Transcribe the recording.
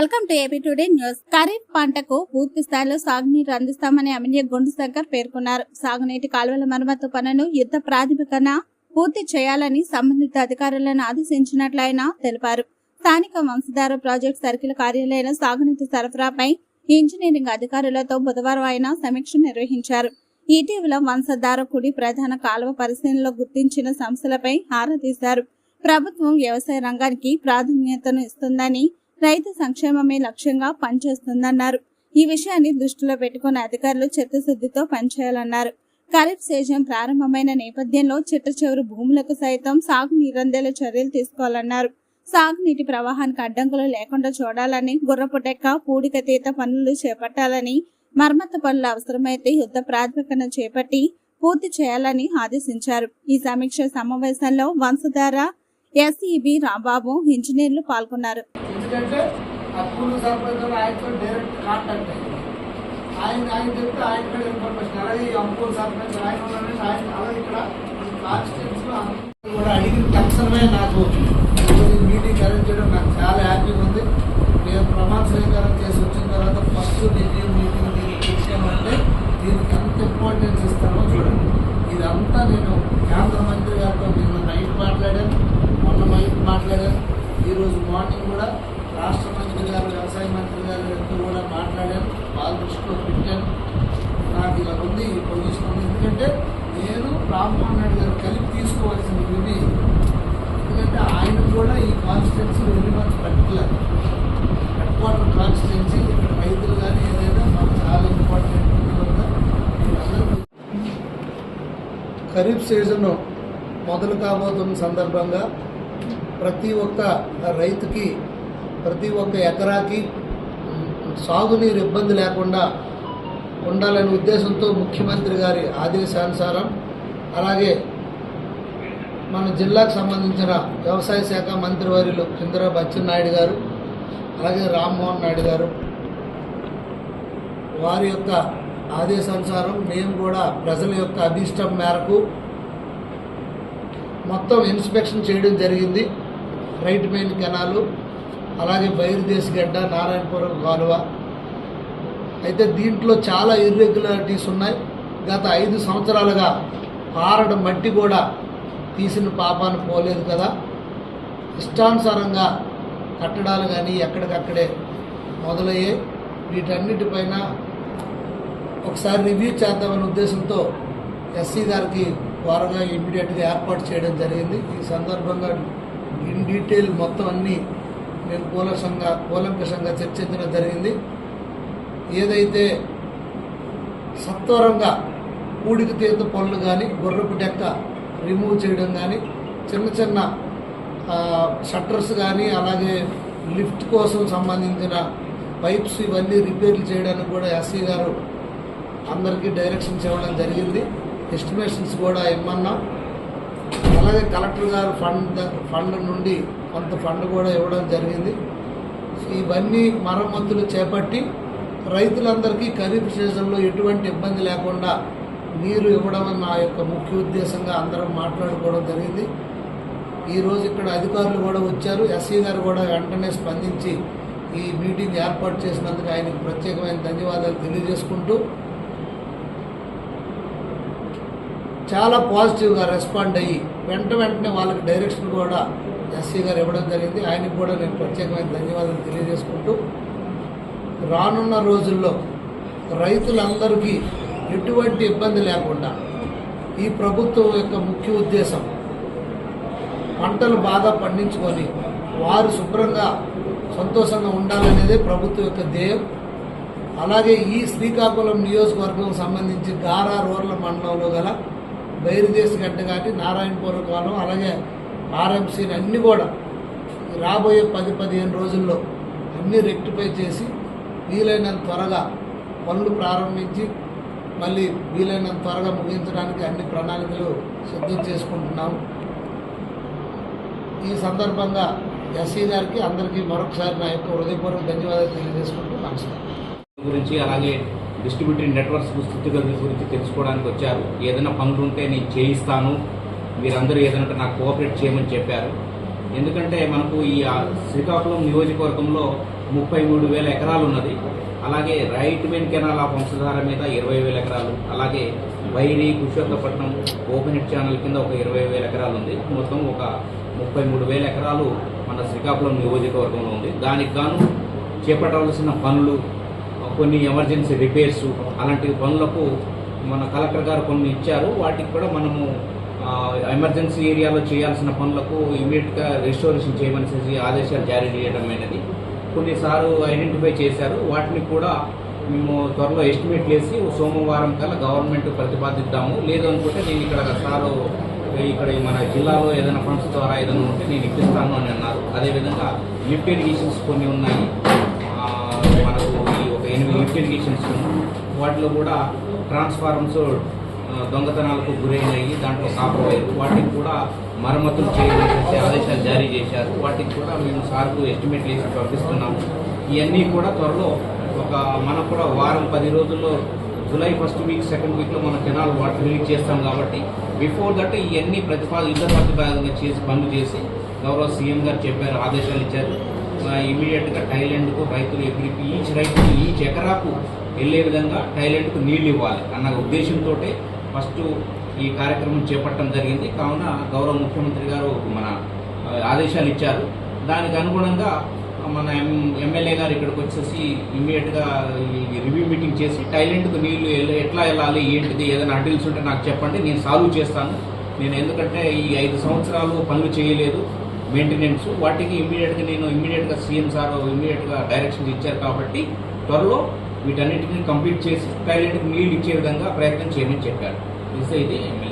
Welcome to AP today news. Kharif పంటకు పూర్తి స్థాయిలో సాగునీరు అందిస్తామని ఎమ్మెల్యే గుండు శంకర్ పేర్కొన్నారు. సాగునీటి కాలువల మరమ్మతు పనులు యుద్ధ ప్రాతిపదికన పూర్తి చేయాలని సంబంధిత అధికారులను ఆదేశించినట్లు ఆయన తెలిపారు. స్థానిక వంశధార ప్రాజెక్ట్ సర్కిల్ కార్యాలయంలో సాగునీటి సరఫరాపై ఇంజనీరింగ్ అధికారులతో బుధవారం ఆయన సమీక్ష నిర్వహించారు. ఇటీవల వంశధార కుడి ప్రధాన కాలువ పరిశీలనలో గుర్తించిన సంస్థలపై ఆరా తీశారు. ప్రభుత్వం వ్యవసాయ రంగానికి ప్రాధాన్యతను ఇస్తుందని రైతు సంక్షేమమే లక్ష్యంగా పనిచేస్తుందన్నారు. ఈ విషయాన్ని దృష్టిలో పెట్టుకున్న అధికారులు చిత్తశుద్ధితో పనిచేయాలన్నారు. ఖరీఫ్ సీజన్ ప్రారంభమైన నేపథ్యంలో చిట్ట చివరి భూములకు సైతం సాగు నీరందేలా చర్యలు తీసుకోవాలన్నారు. సాగునీటి ప్రవాహానికి అడ్డంకులు లేకుండా చూడాలని గుర్రపుటెక్క పూడికతీత పనులు చేపట్టాలని మర్మత పనులు అవసరమైతే యుద్ధ ప్రాతిపదికన చేపట్టి పూర్తి చేయాలని ఆదేశించారు. ఈ సమీక్ష సమావేశంలో వంశధార ఎస్ఈబి రాంబాబు ఇంజనీర్లు పాల్గొన్నారు. ఎందుకంటే సర్పంచ్ ఆయనతో డైరెక్ట్ కాంటాక్ట్ అయింది. ఆయన ఆయన చెప్తే ఆయన కూడా ఇన్ఫర్మేషన్ అలాగే ఈ సర్పంచ్ ఆయన ఆయన అలాగే ఇక్కడ కాన్స్టిట్యూన్స్ కూడా అడిగిన తక్షణమే నాకు ఈరోజు ఈ మీటింగ్ అరేంజ్ చేయడం నాకు చాలా హ్యాపీగా ఉంది నేను ప్రమాణ స్వీకారం చేసి వచ్చిన తర్వాత ఫస్ట్ రివ్యూ మీటింగ్ దీనికి ఇచ్చామంటే దీనికి ఎంత ఇంపార్టెన్స్ ఇస్తానో చూడండి ఇదంతా నేను కేంద్ర మంత్రి గారితో నిన్న నైట్ మాట్లాడాను మొన్న నైట్ మాట్లాడాను ఈరోజు మార్నింగ్ కూడా రాష్ట్ర మంత్రి గారు వ్యవసాయ మంత్రి గారితో కూడా మాట్లాడాను వాళ్ళ దృష్టిలో పెట్టాను నాకు ఇలా ఉంది ఈ పొజిషన్ ఉంది ఎందుకంటే నేను రామ్మోహన్ నాయుడు గారు కలిపి తీసుకోవాల్సిన రివ్యూ ఎందుకంటే ఆయన కూడా ఈ constituency very much particular head quarter constituency ఇక్కడ రైతులు కానీ ఏదైనా మాకు చాలా ఇంపార్టెంట్ ఖరీఫ్ సీజన్ మొదలు కాబోతున్న సందర్భంగా ప్రతి ఒక్క రైతుకి ప్రతి ఒక్క ఎకరాకి సాగునీరు ఇబ్బంది లేకుండా ఉండాలనే ఉద్దేశంతో ముఖ్యమంత్రి గారి ఆదేశానుసారం అలాగే మన జిల్లాకు సంబంధించిన వ్యవసాయ శాఖ మంత్రివర్యులు చంద్రబాబు అచ్చెన్నాయుడు గారు అలాగే రామ్మోహన్ నాయుడు గారు వారి యొక్క ఆదేశానుసారం మేము కూడా ప్రజల యొక్క అభీష్టం మేరకు మొత్తం ఇన్స్పెక్షన్ చేయడం జరిగింది. రైట్ మెయిన్ కెనాలు అలాగే బైరుదేశగడ్డ నారాయణపురం కాలువ అయితే దీంట్లో చాలా ఇర్రెగ్యులారిటీస్ ఉన్నాయి. గత ఐదు సంవత్సరాలుగా పారడం మట్టి కూడా తీసిన పాపాన పోలేదు కదా. ఇష్టానుసారంగా కట్టడాలు కానీ ఎక్కడికక్కడే మొదలయ్యాయి. వీటన్నిటిపైన ఒకసారి రివ్యూ చేద్దామనే ఉద్దేశంతో ఎస్సీ గారికి వారంగా ఇమ్మీడియట్గా ఏర్పాటు చేయడం జరిగింది. ఈ సందర్భంగా ఇన్ డీటెయిల్ మొత్తం అన్నీ నేను కూలంకషంగా కూలంకషంగా చర్చించడం జరిగింది. ఏదైతే సత్వరంగా పూడికి తీత పనులు కానీ గుర్రపు డెక్క రిమూవ్ చేయడం కానీ చిన్న చిన్న షట్టర్స్ కానీ అలాగే లిఫ్ట్ కోసం సంబంధించిన పైప్స్ ఇవన్నీ రిపేర్లు చేయడానికి కూడా ఎస్సీ గారు అందరికీ డైరెక్షన్స్ ఇవ్వడం జరిగింది. ఎస్టిమేషన్స్ కూడా ఇమ్మన్నాం. అలాగే కలెక్టర్ గారు ఫండ్ ఫండ్ నుండి కొంత ఫండ్ కూడా ఇవ్వడం జరిగింది. ఇవన్నీ మరమ్మతులు చేపట్టి రైతులందరికీ ఖరీఫ్ సీజన్లో ఎటువంటి ఇబ్బంది లేకుండా నీరు ఇవ్వడం నా యొక్క ముఖ్య ఉద్దేశంగా అందరం మాట్లాడుకోవడం జరిగింది. ఈరోజు ఇక్కడ అధికారులు కూడా వచ్చారు. ఎస్సీ గారు కూడా వెంటనే స్పందించి ఈ మీటింగ్ ఏర్పాటు చేసినందుకు ఆయనకు ప్రత్యేకమైన ధన్యవాదాలు తెలియజేసుకుంటూ చాలా పాజిటివ్గా రెస్పాండ్ అయ్యి వెంట వెంటనే వాళ్ళకి డైరెక్షన్ కూడా ఎస్సీ గారు ఇవ్వడం జరిగింది. ఆయనకు కూడా నేను ప్రత్యేకమైన ధన్యవాదాలు తెలియజేసుకుంటూ రానున్న రోజుల్లో రైతులందరికీ ఎటువంటి ఇబ్బంది లేకుండా ఈ ప్రభుత్వం యొక్క ముఖ్య ఉద్దేశం పంటలు బాగా పండించుకొని వారు శుభ్రంగా సంతోషంగా ఉండాలనేదే ప్రభుత్వం యొక్క ధ్యేయం. అలాగే ఈ శ్రీకాకుళం నియోజకవర్గం సంబంధించి గారా రూరల్ మండలంలో గల బైరుదేశ గడ్డ కానీ నారాయణపురం కాలం అలాగే ఆర్ఎంసీని అన్నీ కూడా రాబోయే పది పదిహేను రోజుల్లో అన్నీ రెక్టిఫై చేసి వీలైనంత త్వరగా పనులు ప్రారంభించి మళ్ళీ వీలైనంత త్వరగా ముగించడానికి అన్ని ప్రణాళికలు సిద్ధం చేసుకుంటున్నాం. ఈ సందర్భంగా ఎస్సీ గారికి అందరికీ మరొకసారి నా యొక్క హృదయపూర్వక ధన్యవాదాలు తెలియజేసుకుంటూ నమస్కారం. గురించి అలాగే డిస్ట్రిబ్యూటరీ నెట్వర్క్స్ స్థితిగతుల గురించి తెలుసుకోవడానికి వచ్చారు. ఏదైనా పనులు ఉంటే నేను చేయిస్తాను. మీరందరూ ఏదైనా నాకు కోఆపరేట్ చేయమని చెప్పారు. ఎందుకంటే మనకు ఈ శ్రీకాకుళం నియోజకవర్గంలో ముప్పై మూడు వేల ఎకరాలు ఉన్నది. అలాగే right main canal of Vamsadhara మీద ఇరవై వేల ఎకరాలు. అలాగే వైరి కుషోత్తపట్నం ఓపెన్ హెడ్ ఛానల్ కింద ఒక ఇరవై వేల ఎకరాలు ఉంది. మొత్తం ఒక ముప్పై మూడు వేల ఎకరాలు మన శ్రీకాకుళం నియోజకవర్గంలో ఉంది. దానికి గాను చేపట్టవలసిన పనులు కొన్ని ఎమర్జెన్సీ రిపేర్స్ అలాంటి పనులకు మన కలెక్టర్ గారు కొన్ని ఇచ్చారు. వాటికి కూడా మనము ఎమర్జెన్సీ ఏరియాలో చేయాల్సిన పనులకు ఇమీడియట్గా రిస్టోరేషన్ చేయమని ఆదేశాలు జారీ చేయడం అనేది కొన్నిసార్లు ఐడెంటిఫై చేశారు. వాటిని కూడా మేము త్వరలో ఎస్టిమేట్ వేసి సోమవారం కల్లా గవర్నమెంట్ ప్రతిపాదిద్దాము. లేదు అనుకుంటే నేను ఇక్కడ సారు ఇక్కడ మన జిల్లాలో ఏదైనా ఫండ్స్ ద్వారా ఏదైనా ఉంటే నేను ఇప్పిస్తాను అని అన్నారు. అదేవిధంగా లిఫ్ట్ ఇరిగేషన్స్ కొన్ని ఉన్నాయి. మనకు ఈ ఒక ఎనిమిది లిఫ్ట్ ఇరిగేషన్స్ వాటిలో కూడా ట్రాన్స్ఫార్మర్స్ దొంగతనాలకు గురైనాయి దాంట్లో కాపర్ వైర్. వాటికి కూడా మరమ్మతులు చేయవలసి ఆదేశాలు జారీ చేశారు. వాటికి కూడా మేము సార్కు ఎస్టిమేట్ వేసి పంపిస్తున్నాము ఇవన్నీ కూడా త్వరలో ఒక మనకు కూడా వారం పది రోజుల్లో జూలై ఫస్ట్ వీక్ సెకండ్ వీక్లో మన కెనాల్ వాటర్ రిలీజ్ చేస్తాం కాబట్టి బిఫోర్ దట్ ఇవన్నీ ప్రతిపాద యుద్ధ ప్రతిపాదనగా చేసి పనులు చేసి గౌరవ సీఎం గారు చెప్పారు ఆదేశాలు ఇచ్చారు. ఇమీడియట్గా థైలాండ్కు రైతులు ఎగ్రికి ఈచ్ రైతు ఈచ్ ఎకరాకు వెళ్ళే విధంగా థైలాండ్కు నీళ్ళు ఇవ్వాలి అన్న ఉద్దేశంతో ఫస్ట్ ఈ కార్యక్రమం చేపట్టడం జరిగింది. కావున గౌరవ ముఖ్యమంత్రి గారు మన ఆదేశాలు ఇచ్చారు. దానికి అనుగుణంగా మన ఎం ఎమ్మెల్యే గారు ఇక్కడికి వచ్చేసి ఇమ్మీడియట్గా ఈ రివ్యూ మీటింగ్ చేసి థైలాండ్కు నీళ్ళు ఎట్లా వెళ్ళాలి ఏంటిది ఏదైనా అడ్డిల్స్ ఉంటే నాకు చెప్పండి నేను సాల్వ్ చేస్తాను. నేను ఎందుకంటే ఈ ఐదు సంవత్సరాలు పనులు చేయలేదు మెయింటెనెన్స్ వాటికి ఇమ్మీడియట్గా నేను ఇమ్మీడియట్గా సీఎం సార్ ఇమ్మీడియట్గా డైరెక్షన్స్ ఇచ్చారు కాబట్టి త్వరలో వీటన్నిటిని కంప్లీట్ చేసి థైలాండ్కి నీళ్ళు ఇచ్చే విధంగా ప్రయత్నం చేయమని చెప్పారు. ఇది ఇది ఎమ్మెల్యే సార్ మాట